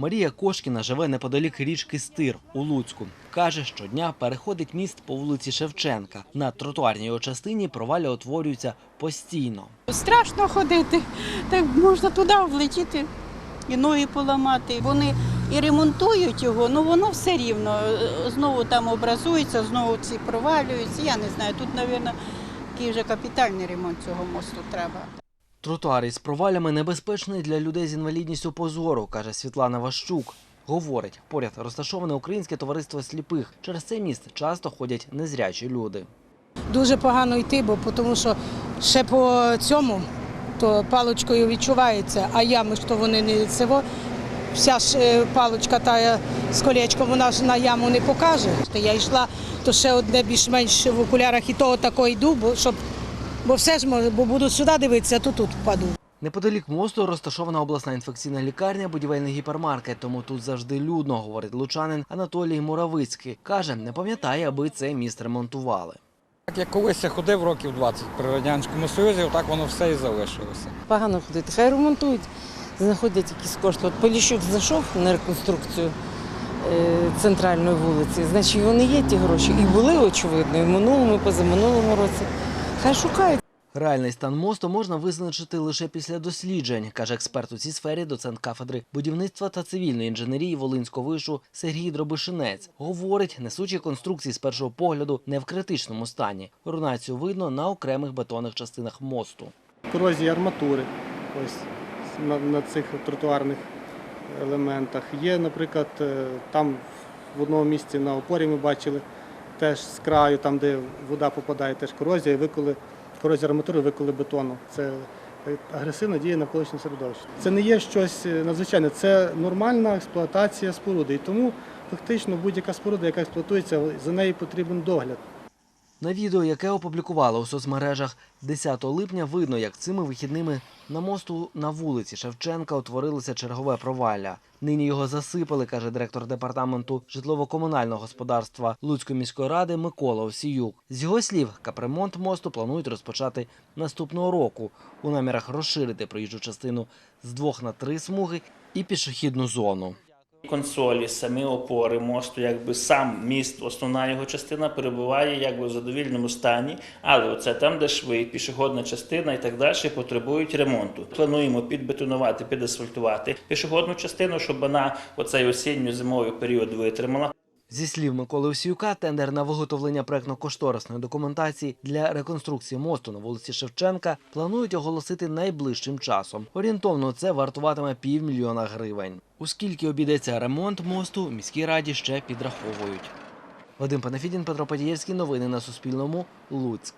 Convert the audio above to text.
Марія Кошкіна живе неподалік річки Стир у Луцьку. Каже, щодня переходить міст по вулиці Шевченка. На тротуарній його частині проваля утворюються постійно. Страшно ходити, так можна туди влетіти і ноги поламати. Вони і ремонтують його, але воно все рівно. Знову там образується, знову ці провалюються. Я не знаю, тут, мабуть, такий вже капітальний ремонт цього мосту треба. Тротуар із провалями небезпечний для людей з інвалідністю по зору, каже Світлана Ващук. Говорить, поряд розташоване українське товариство сліпих. Через цей міст часто ходять незрячі люди. Дуже погано йти, бо тому що ще по цьому то паличкою відчувається, а ями то вони не цього. Вся ж е, паличка та з колечком, вона ж на яму не покаже. Я йшла, то ще одне більш-менш в окулярах і того тако йду, бо щоб бо все ж може, бо буду сюди дивитися, а то тут впаду. Неподалік мосту розташована обласна інфекційна лікарня, будівельний гіпермаркет, тому тут завжди людно, говорить лучанин Анатолій Муравицький. Каже, не пам'ятає, аби цей міст ремонтували. Так як колись я ходив років 20 при Радянському Союзі, так воно все і залишилося. Погано ходити. Хай ремонтують, знаходять якісь кошти. От Поліщук зайшов на реконструкцію е, центральної вулиці, значить вони є ті гроші. І були, очевидно, і в минулому, і позаминулому році. Хай шукають. Реальний стан мосту можна визначити лише після досліджень, каже експерт у цій сфері, доцент кафедри будівництва та цивільної інженерії Волинського вишу Сергій Дробишинець. Говорить, несучі конструкції з першого погляду не в критичному стані. Рунацію видно на окремих бетонних частинах мосту. корозії арматури ось на, на цих тротуарних елементах. Є, наприклад, е, там в одному місці на опорі ми бачили теж з краю, там де вода попадає, теж корозія, і виколи корозія арматури, виколи бетону. Це е, агресивна дія колишнє середовище. Це не є щось е, надзвичайне, це нормальна експлуатація споруди. І тому фактично будь-яка споруда, яка експлуатується, за нею потрібен догляд. На відео, яке опублікували у соцмережах 10 липня, видно, як цими вихідними на мосту на вулиці Шевченка утворилося чергове провалля. Нині його засипали, каже директор департаменту житлово-комунального господарства Луцької міської ради Микола Осіюк. З його слів, капремонт мосту планують розпочати наступного року у намірах розширити проїжджу частину з двох на три смуги і пішохідну зону. Консолі, самі опори мосту, якби сам міст, основна його частина перебуває якби в задовільному стані, але оце там, де шви, пішохідна частина і так далі потребують ремонту. Плануємо підбетонувати, підасфальтувати пішохідну частину, щоб вона оцей осінньо-зимовий період витримала. Зі слів Миколи Осіюка, тендер на виготовлення проектно-кошторисної документації для реконструкції мосту на вулиці Шевченка планують оголосити найближчим часом. Орієнтовно це вартуватиме півмільйона гривень. Оскільки обійдеться ремонт мосту, міській раді ще підраховують. Вадим Панафідін, Петро Подієвський. Новини на Суспільному. Луцьк.